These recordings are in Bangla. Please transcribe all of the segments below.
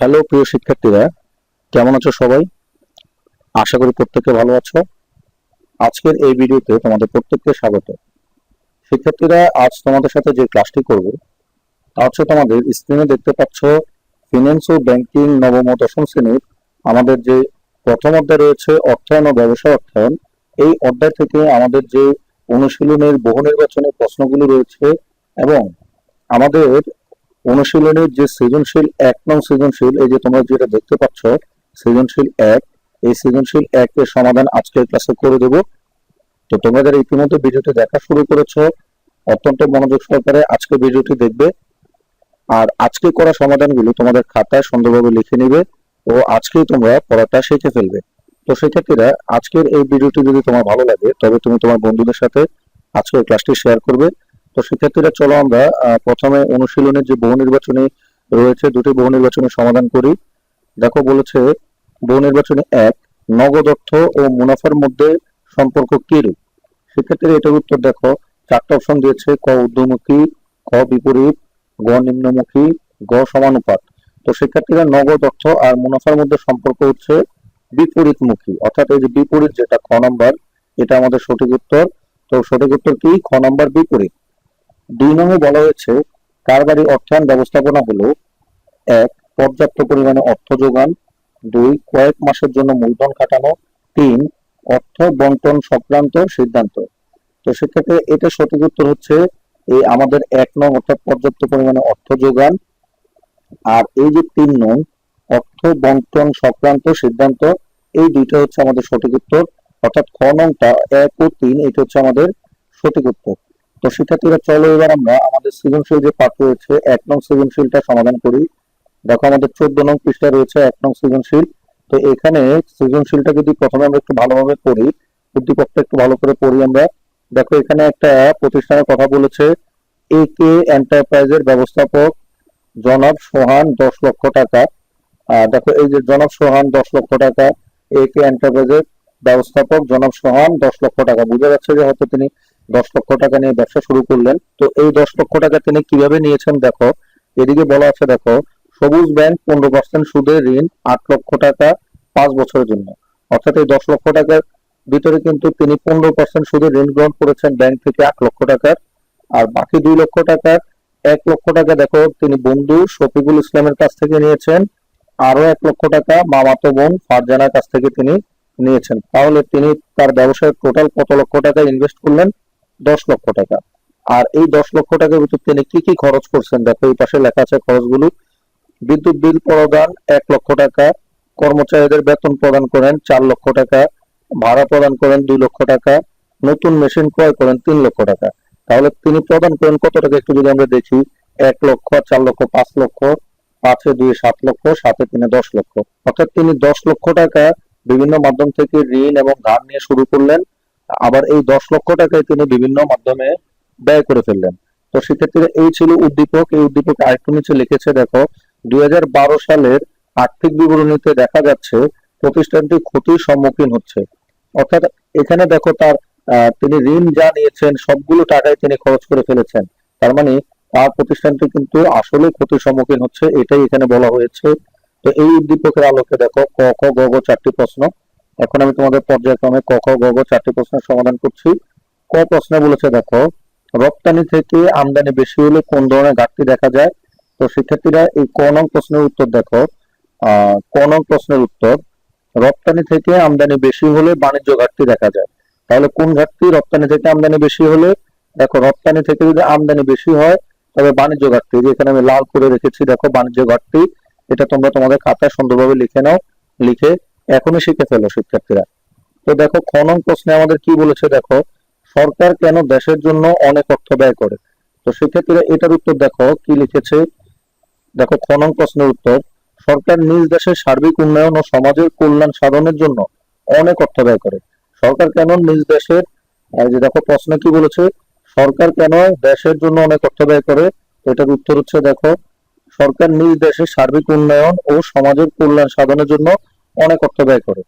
হ্যালো প্রিয় শিক্ষার্থীরা, কেমন আছো সবাই? আশা করি প্রত্যেকে ভালো আছো। আজকের এই ভিডিওতে তোমাদের প্রত্যেককে স্বাগত। শিক্ষার্থীরা, আজ তোমাদের সাথে যে ক্লাসটি করব তা হচ্ছে তোমাদের স্ক্রিনে দেখতে পাচ্ছ ফিনান্স ও ব্যাংকিং নবম দশম শ্রেণির আমাদের যে প্রথম অধ্যায় রয়েছে, অর্থায়ন ও ব্যবসা অর্থায়ন। এই অধ্যায় থেকে আমাদের যে অনুশীলনের বহু নির্বাচনের প্রশ্নগুলি রয়েছে এবং আমাদের অনুশীলনের যে সৃজনশীল এক নং সৃজনশীল, এই যে তোমরা যেটা দেখতে পাচ্ছ, সৃজনশীল এক, এই সৃজনশীল এক এর সমাধান আজকের ক্লাসে করে দেব। তো তোমরা যারা ইতিমধ্যে ভিডিওটি দেখা শুরু করেছ, অত্যন্ত মনোযোগ সহকারে আজকে ভিডিওটি দেখবে। আর আজকে করা সমাধানগুলো তোমাদের খাতায় সুন্দরভাবে লিখে নিবে ও আজকেই তোমরা পড়াটা শিখে ফেলবে। তো শিক্ষার্থীরা আজকের এই ভিডিওটি যদি তোমার ভালো লাগে, তবে তুমি তোমার বন্ধুদের সাথে আজকের ক্লাসটি শেয়ার করবে। তো শিক্ষার্থীরা, চলো আমরা প্রথমে অনুশীলনের যে বহু নির্বাচনী রয়েছে, দুটি বহু নির্বাচনী সমাধান করি। দেখো বলেছে, বহু নির্বাচনী এক, নগদ অর্থ ও মুনাফার মধ্যে সম্পর্ক কিরূপ সেক্ষেত্রে এটার উত্তর দেখো, চারটা অপশন দিয়েছে, ক ঊর্ধ্বমুখী ক বিপরীত, গ নিম্নমুখী, গ সমানুপাত। তো শিক্ষার্থীরা নগদ অর্থ আর মুনাফার মধ্যে সম্পর্ক হচ্ছে বিপরীতমুখী, অর্থাৎ এই যে বিপরীত যেটা খ নাম্বার, এটা আমাদের সঠিক উত্তর। তো সঠিক উত্তর কি? খ নম্বর বিপরীত। দুই নম্বরে বলা হয়েছে, কারবারি অর্থায়ন ব্যবস্থাপনা হলো, এক, পর্যাপ্ত পরিমাণে অর্থ যোগান, দুই, কয়েক মাসের জন্য মূলধন খাটানো, তিন, অর্থ বন্টন সংক্রান্ত সিদ্ধান্ত। তো সেক্ষেত্রে এটা সঠিক উত্তর হচ্ছে, এই আমাদের এক নং অর্থাৎ পর্যাপ্ত পরিমাণে অর্থ যোগান, আর এই যে তিন নং অর্থ বন্টন সংক্রান্ত সিদ্ধান্ত, এই দুইটা হচ্ছে আমাদের সঠিক উত্তর, অর্থাৎ খ নংটা এক ও তিন, এটা হচ্ছে আমাদের সঠিক উত্তর। তো শিক্ষার্থীরা, চলো এবার আমরা আমাদের সৃজনশীল যে পাঠ রয়েছে, এক নং সৃজনশীলটা সমাধান করি। দেখো আমাদের চোদ্দ নং পৃষ্ঠা রয়েছে, এক নং সৃজনশীল। তো এখানে সৃজনশীলটা যদি প্রথমে আমরা একটু ভালোভাবে পড়ি, উদ্দীপকটা একটু ভালো করে পড়ি আমরা। দেখো এখানে একটা প্রতিষ্ঠানের কথা বলেছে এ কে এন্টারপ্রাইজের ব্যবস্থাপক জনাব সোহান দশ লক্ষ টাকা। দেখো এই যে জনাব সোহান দশ লক্ষ টাকা এ কে এন্টারপ্রাইজের ব্যবস্থাপক জনাব সোহান দশ লক্ষ টাকা। বোঝা যাচ্ছে যে হয়তো তিনি দশ লক্ষ টাকা নিয়ে ব্যবসা শুরু করলেন। তো এই দশ লক্ষ টাকা তিনি কীভাবে নিয়েছেন দেখো, এদিকে বলা আছে দেখো, সবুজ ব্যাংক পনেরো পার্সেন্ট সুদে ঋণ, আট লক্ষ টাকা পাঁচ বছরের জন্য। অর্থাৎ এই দশ লক্ষ টাকার ভিতরে কিন্তু তিনি পনেরো পার্সেন্ট সুদে ঋণ গ্রহণ করেছেন ব্যাংক থেকে আট লক্ষ টাকার। আর বাকি দুই লক্ষ টাকার এক লক্ষ টাকা দেখো, তিনি বন্ধু শফিকুল ইসলামের কাছ থেকে নিয়েছেন। আরও এক লক্ষ টাকা মামাতো বোন ফারজানার কাছ থেকে তিনি নিয়েছেন। তাহলে তিনি তার ব্যবসায় টোটাল কত লক্ষ টাকা ইনভেস্ট করলেন? দশ লক্ষ টাকা। আর এই দশ লক্ষ টাকার ভিতর তিনি কি কি খরচ করছেন? দেখো, এই পাশে লেখা আছে খরচগুলো। বিদ্যুৎ বিল, প্রদান, এক লক্ষ টাকা। কর্মচারীদের বেতন প্রদান করেন, চার লক্ষ টাকা। ভাড়া প্রদান করেন, দুই লক্ষ টাকা। নতুন মেশিন ক্রয় করেন, তিন লক্ষ টাকা। তাহলে তিনি প্রদান করেন কত টাকা? একটু যদি আমরা দেখি, এক লক্ষ, চার লক্ষ, পাঁচ লক্ষ, পাঁচে দুই, সাত লক্ষ সাথে তিনে দশ লক্ষ। অর্থাৎ তিনি দশ লক্ষ টাকা বিভিন্ন মাধ্যম থেকে ঋণ এবং ধার নিয়ে শুরু করলেন। আবার এই দশ লক্ষ টাকায় তিনি বিভিন্ন মাধ্যমে ব্যয় করে ফেললেন। তো সেক্ষেত্রে এই ছিল উদ্দীপক, এই উদ্দীপক আরেকটু নিচে লিখেছে, দেখো, দুই সালের আর্থিক বিবরণীতে দেখা যাচ্ছে প্রতিষ্ঠানটি ক্ষতির সম্মুখীন হচ্ছে। অর্থাৎ এখানে দেখো তার তিনি ঋণ যা নিয়েছেন, সবগুলো টাকায় তিনি খরচ করে ফেলেছেন। তার মানে তার প্রতিষ্ঠানটি কিন্তু আসলে ক্ষতির সম্মুখীন হচ্ছে, এটাই এখানে বলা হয়েছে। তো এই উদ্দীপকের আলোকে দেখো, ক খ গ, চারটি প্রশ্ন। এখন আমি তোমাদের পর্যায়ক্রমে ক, খ, গ চারটি প্রশ্নের সমাধান করছি। ক প্রশ্নে বলেছে, দেখো, রপ্তানি থেকে আমদানি বেশি হলে কোন ধরনের ঘাটতি দেখা যায়? তো শিক্ষার্থীরা এই ক নং প্রশ্নের উত্তর দেখো। ক নং প্রশ্নের উত্তর, রপ্তানি থেকে আমদানি বেশি হলে বাণিজ্য ঘাটতি দেখা যায়। তাহলে কোন ঘাটতি রপ্তানি থেকে আমদানি বেশি হলে? দেখো, রপ্তানি থেকে যদি আমদানি বেশি হয়, তবে বাণিজ্য ঘাটতি এই যে এখানে আমি লাল করে রেখেছি, দেখো, বাণিজ্য ঘাটতি। এটা তোমরা তোমাদের খাতায় সুন্দরভাবে লিখে নাও, লিখে এখনই শিখে ফেলো শিক্ষার্থীরা। তো দেখো খ নং প্রশ্নে আমাদের কি বলেছে দেখো, সরকার কেন দেশের জন্য অনেক অর্থ ব্যয় করে? তো শিক্ষার্থীরা এটার উত্তর দেখো, কি লিখেছে? দেখো খ নং প্রশ্নের উত্তর, সরকার নিজ দেশের সার্বিক উন্নয়ন ও সমাজের কল্যাণ সাধনের জন্য অনেক অর্থ ব্যয় করে। সরকার কেন নিজ দেশের যে দেখো, প্রশ্ন কি বলেছে? সরকার কেন দেশের জন্য অনেক অর্থ ব্যয় করে? এটার উত্তর হচ্ছে দেখো, সরকার নিজ দেশের সার্বিক উন্নয়ন ও সমাজের কল্যাণ সাধনের জন্য অনেক অর্থ ব্যয় করে।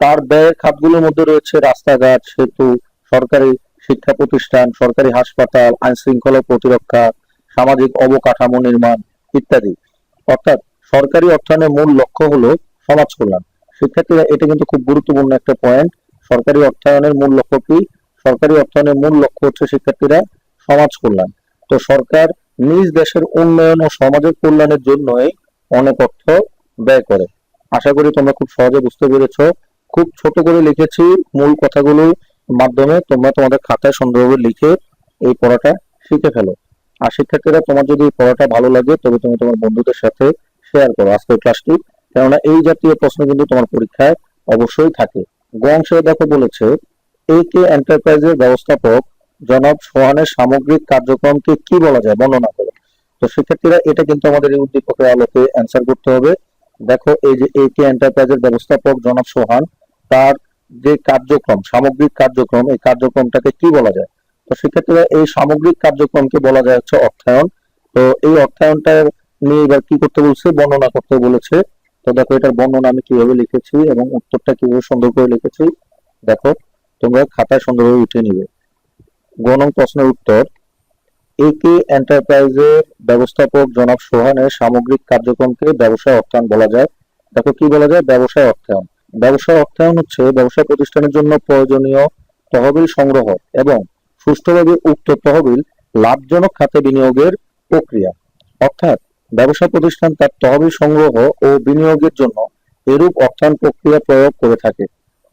তার ব্যয়ের খাতগুলোর মধ্যে রয়েছে রাস্তাঘাট, সেতু, সরকারি শিক্ষা প্রতিষ্ঠান, সরকারি হাসপাতাল আইন শৃঙ্খলা প্রতিরক্ষা, সামাজিক অবকাঠামো নির্মাণ ইত্যাদি। অর্থাৎ সরকারি অর্থায়নের মূল লক্ষ্য হলো সমাজ কল্যাণ। শিক্ষার্থীরা এটা কিন্তু খুব গুরুত্বপূর্ণ একটা পয়েন্ট সরকারি অর্থায়নের মূল লক্ষ্য কি? সরকারি অর্থায়নের মূল লক্ষ্য হচ্ছে শিক্ষার্থীরা সমাজ কল্যাণ। তো সরকার নিজ দেশের উন্নয়ন ও সমাজের কল্যাণের জন্যই অনেক অর্থ ব্যয় করে। আশা করি তোমরা খুব সহজে বুঝতে পেরেছ। খুব ছোট করে লিখেছি মূল কথাগুলোর মাধ্যমে তোমরা তোমাদের খাতায় সুন্দরভাবে লিখে এই পড়াটা শিখে ফেলো। আর শিক্ষার্থীরা, তোমার যদি পড়াটা ভালো লাগে, তবে তুমি তোমার বন্ধুদের সাথে শেয়ার করো আজকের ক্লাসটি কেননা এই জাতীয় প্রশ্ন কিন্তু তোমার পরীক্ষায় অবশ্যই থাকে। গ অংশে দেখো বলেছে এ কে এন্টারপ্রাইজের ব্যবস্থাপক জনাব সোহানের সামগ্রিক কার্যক্রমকে কি বলা যায়, বর্ণনা করো। তো শিক্ষার্থীরা, এটা কিন্তু আমাদের এই উদ্দীপকের আলোকে অ্যান্সার করতে হবে। দেখো, এই যে এ কে এন্টারপ্রাইজের ব্যবস্থাপক জনাব সোহান, তার যে কার্যক্রম, সামগ্রিক কার্যক্রম, এই কার্যক্রমটাকে কি বলা যায়? তো সেক্ষেত্রে এই সামগ্রিক কার্যক্রমকে বলা যায় হচ্ছে অর্থায়ন। তো এই অর্থায়নটা নিয়ে এবার কি করতে বলছে? বর্ণনা করতে বলেছে। তো দেখো, এটার বর্ণনা আমি কীভাবে লিখেছি এবং উত্তরটা কীভাবে সুন্দর করে লিখেছি? দেখো, তোমরা খাতায় সুন্দরভাবে উঠে নিবে। গণং প্রশ্নের উত্তর একে এন্টারপ্রাইজের ব্যবস্থাপক জনাব সোহানের সামগ্রিক কার্যক্রমকে ব্যবসায় অর্থায়ন বলা যায়। দেখো কি বলা যায়? ব্যবসায় অর্থায়ন। ব্যবসায় অর্থায়ন হচ্ছে ব্যবসা প্রতিষ্ঠানের জন্য প্রয়োজনীয় তহবিল সংগ্রহ এবং সুষ্ঠুভাবে উক্ত তহবিল লাভজনক খাতে বিনিয়োগের প্রক্রিয়া। অর্থাৎ ব্যবসা প্রতিষ্ঠান তার তহবিল সংগ্রহ ও বিনিয়োগের জন্য এরূপ অর্থায়ন প্রক্রিয়া প্রয়োগ করে থাকে।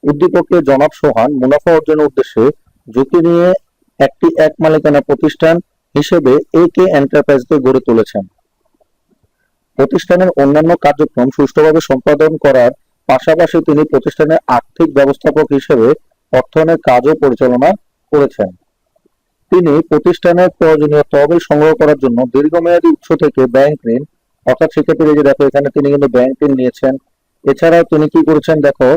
উদ্দীপকে জনাব সোহান মুনাফা অর্জনের উদ্দেশ্যে ঝুঁকি নিয়ে একটি এক মালিকানা প্রতিষ্ঠান হিসেবে এ কে এন্টারপ্রাইজকে গড়ে তুলেছেন। প্রতিষ্ঠানের অন্যান্য কার্যক্রম সুষ্ঠুভাবে সম্পাদন করার পাশাপাশি তিনি প্রতিষ্ঠানের আর্থিক ব্যবস্থাপক হিসেবে অর্থায়নের কাজও পরিচালনা করেছেন। তিনি প্রতিষ্ঠানের প্রয়োজনীয় তহবিল সংগ্রহ করার জন্য দীর্ঘমেয়াদী উৎস থেকে ব্যাংক ঋণ, অর্থাৎ সেক্ষেত্রে যে দেখো, এখানে তিনি কিন্তু ব্যাংক ঋণ নিয়েছেন। এছাড়াও তিনি কি করেছেন দেখো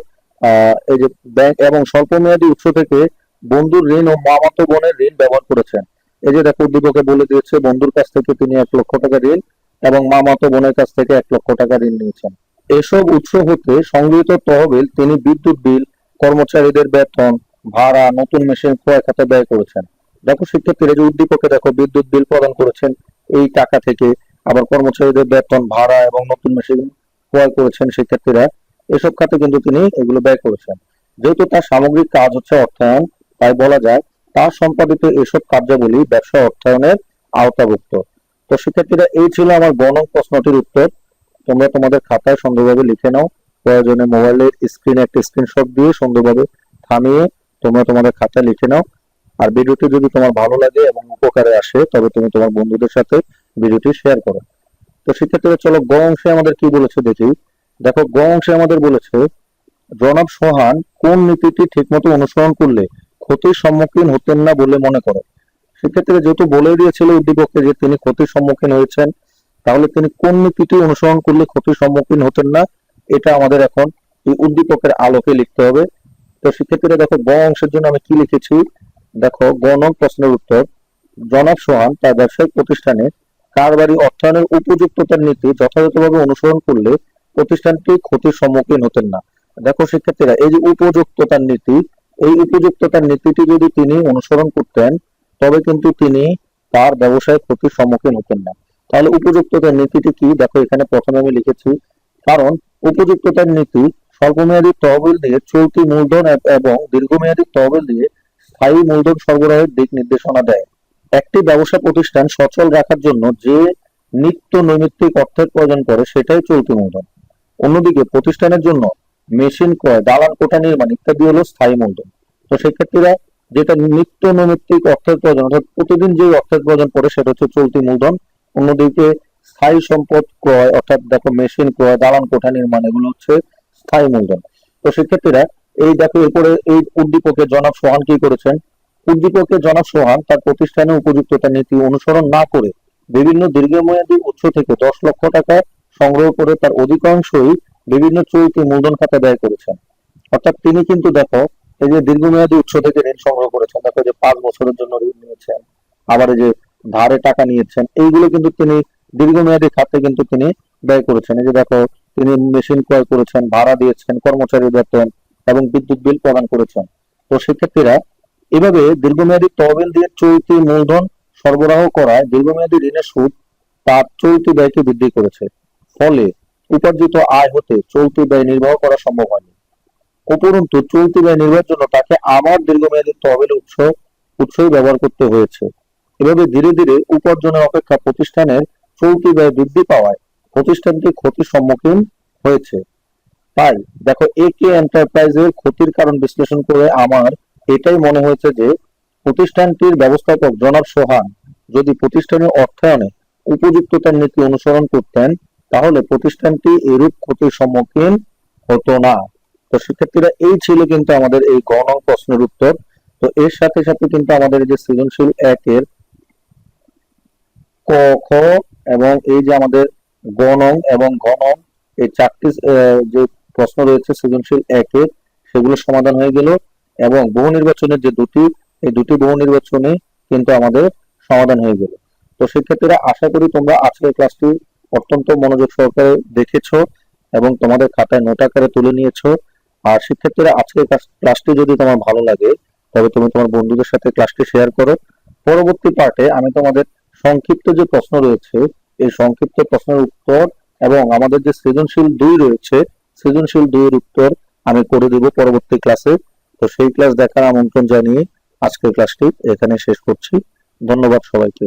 এই যে ব্যাংক এবং স্বল্প মেয়াদী উৎস থেকে বন্ধুর ঋণ ও মামাতো বোনের ঋণ ব্যবহার করেছেন। এই যে দেখো উদ্দীপকে বলে দিয়েছে, বন্ধুর কাছ থেকে তিনি এক লক্ষ টাকা ঋণ এবং মামাতো বোনের কাছ থেকে এক লক্ষ টাকা ঋণ নিয়েছেন। এসব উৎস হতে সংগৃহীত তহবিল তিনি বিদ্যুৎ বিল, কর্মচারীদের বেতন, ভাড়া, নতুন মেশিন ক্রয় খাতে ব্যয় করেছেন। দেখো শিক্ষার্থীরা যে উদ্দীপকে দেখো বিদ্যুৎ বিল প্রদান করেছেন, এই টাকা থেকে আবার কর্মচারীদের বেতন, ভাড়া এবং নতুন মেশিন ক্রয় করেছেন শিক্ষার্থীরা। এসব খাতে কিন্তু তিনি এগুলো ব্যয় করেছেন। যেহেতু তার সামগ্রিক কাজ হচ্ছে অর্থায়ন, তাই বলা যায় তার সম্পাদিত এসব কার্যাবলী ব্যবসা অর্থায়নের আওতাভুক্ত। তো শিক্ষার্থীরা, এই ছিল আমার গণন প্রশ্নটির উত্তর। তোমরা তোমাদের খাতায় সুন্দরভাবে লিখে নাও। প্রয়োজনে মোবাইলের স্ক্রিনে একটা স্ক্রিনশট দিয়ে সুন্দরভাবে থামিয়ে তোমরা তোমাদের খাতায় লিখে নাও। আর ভিডিওটি যদি তোমার ভালো লাগে এবং উপকারে আসে, তবে তুমি তোমার বন্ধুদের সাথে ভিডিওটি শেয়ার করো। তো শিক্ষার্থীরা, চলো গ অংশে আমাদের কি বলেছে দেখি। দেখো গ অংশে আমাদের বলেছে, জনাব সোহান কোন নীতিটি ঠিকমতো অনুসরণ করলে ক্ষতির সম্মুখীন হতেন না বলে মনে করো। সেক্ষেত্রে যেহেতু বলে দিয়েছিল উদ্দীপককে যে তিনি ক্ষতির সম্মুখীন হয়েছেন, তাহলে তিনি কোন নীতিটি অনুসরণ করলে ক্ষতির সম্মুখীন হতেন না, এটা আমাদের এখন এই উদ্দীপকের আলোকে লিখতে হবে। তো শিক্ষার্থীরা দেখো, গ অংশের জন্য আমি কি লিখেছি? দেখো, গ প্রশ্নের উত্তর, জনাব সোহান তার ব্যবসায়িক প্রতিষ্ঠানে কারবারি অর্থায়নের উপযুক্ততার নীতি যথাযথভাবে অনুসরণ করলে প্রতিষ্ঠানটি ক্ষতির সম্মুখীন হতেন না। দেখো শিক্ষার্থীরা এই যে উপযুক্ততার নীতি এই উপযুক্ততার নীতিটি যদি তিনি অনুসরণ করতেন, তবে কিন্তু তিনি তার ব্যবসায় ক্ষতির সম্মুখীন হতেন না। তাহলে উপযুক্ততার নীতিটি কি? দেখো, এখানে প্রথমে আমি লিখেছি, কারণ উপযুক্ততার নীতি স্বল্পমেয়াদী তহবিল দিয়ে চলতি মূলধন এবং দীর্ঘমেয়াদী তহবিল দিয়ে স্থায়ী মূলধন সরবরাহের দিক নির্দেশনা দেয়। একটি ব্যবসা প্রতিষ্ঠান সচল রাখার জন্য যে নিত্য নৈমিত্তিক অর্থের প্রয়োজন পড়ে, সেটাই চলতি মূলধন। অন্যদিকে প্রতিষ্ঠানের জন্য মেশিন ক্রয়, দালান কোঠা নির্মাণ ইত্যাদি হলো স্থায়ী মূলধন তো সেক্ষেত্রে যেটা নিত্য নৈমিত্তিক অর্থের প্রয়োজন, অর্থাৎ প্রতিদিন যে অর্থের প্রয়োজন পড়ে সেটা হচ্ছে চলতি মূলধন, অন্যদিকে স্থায়ী সম্পদ ক্রয়, অর্থাৎ দেখো মেশিন ক্রয়, দালান কোঠা নির্মাণ, এগুলো হচ্ছে স্থায়ী মূলধন। তো শিক্ষার্থীরা এই দেখো এরপরে এই উদ্দীপকে জনাব সোহান কি করেছেন? উদ্দীপকে জনাব সোহান তার প্রতিষ্ঠানে উপযুক্ততা নীতি অনুসরণ না করে বিভিন্ন দীর্ঘমেয়াদী উৎস থেকে দশ লক্ষ টাকা সংগ্রহ করে তার অধিকাংশই বিভিন্ন চলতি মূলধন খাতে ব্যয় করেছেন। অর্থাৎ তিনি কিন্তু দেখো, এই যে দীর্ঘমেয়াদী উৎস থেকে ঋণ সংগ্রহ করেছেন, দেখো যে পাঁচ বছরের জন্য ঋণ নিয়েছেন, আবার যে ধারে টাকা নিয়েছেন, এইগুলো কিন্তু তিনি দীর্ঘমেয়াদী খাতে কিন্তু তিনি ব্যয় করেছেন। এই যে দেখো, তিনি মেশিন ক্রয় করেছেন, ভাড়া দিয়েছেন, কর্মচারী বেতন এবং বিদ্যুৎ বিল প্রদান করেছেন। তো শিক্ষার্থীরা এভাবে দীর্ঘমেয়াদী তহবিল দিয়ে চলতি মূলধন সরবরাহ করায় দীর্ঘমেয়াদী ঋণের সুদ তার চলতি ব্যয়কে বৃদ্ধি করেছে। ফলে উপার্জিত আয় হতে চলতি ব্যয় নির্বাহ করা সম্ভব হয়নি। উপরন্তু, চলতি ব্যয় নির্বাহের জন্য তাকে আবার দীর্ঘমেয়াদী তহবিল উৎস, উৎসই ব্যবহার করতে হয়েছে। এভাবে ধীরে ধীরে উপার্জনের অপেক্ষা প্রতিষ্ঠানের চলতি ব্যয় বৃদ্ধি পাওয়ায় প্রতিষ্ঠানটি ক্ষতির সম্মুখীন হয়েছে। তাই, দেখো এ কে এন্টারপ্রাইজের ক্ষতির কারণ বিশ্লেষণ করে আমার এটাই মনে হয়েছে যে প্রতিষ্ঠানটির ব্যবস্থাপক জনাব সোহান যদি প্রতিষ্ঠানের অর্থায়নে উপযুক্ততার নীতি অনুসরণ করতেন তাহলে প্রতিষ্ঠানটি এরূপ ক্ষতির সম্মুখীন হতো না। তো শিক্ষার্থীরা এই ছিল কিন্তু আমাদের এই গ নং প্রশ্নের উত্তর। তো এর সাথে সাথে কিন্তু আমাদের যে সৃজনশীল একের ক, খ এবং এই যে আমাদের গ নং এবং ঘ এই চারটি যে প্রশ্ন রয়েছে সৃজনশীল একের সেগুলো সমাধান হয়ে গেল এবং বহু নির্বাচনের যে দুটি, এই দুটি বহু নির্বাচনে কিন্তু আমাদের সমাধান হয়ে গেল। তো শিক্ষার্থীরা আশা করি তোমরা আজকের ক্লাসটি অত্যন্ত মনোযোগ সহকারে দেখেছ এবং তোমাদের খাতায় নোট আকারে তুলে নিয়েছো। আর শিক্ষার্থীরা আজকের ক্লাসটি যদি তোমার ভালো লাগে, তবে তুমি তোমার বন্ধুদের সাথে ক্লাসটি শেয়ার করো। পরবর্তী পার্টে আমি তোমাদের সংক্ষিপ্ত যে প্রশ্ন রয়েছে, এই সংক্ষিপ্ত প্রশ্নের উত্তর এবং আমাদের যে সৃজনশীল দুই রয়েছে, সৃজনশীল দুইয়ের উত্তর আমি করে দেব পরবর্তী ক্লাসে। তো সেই ক্লাস দেখার আমন্ত্রণ জানিয়ে আজকের ক্লাসটি এখানে শেষ করছি। ধন্যবাদ সবাইকে।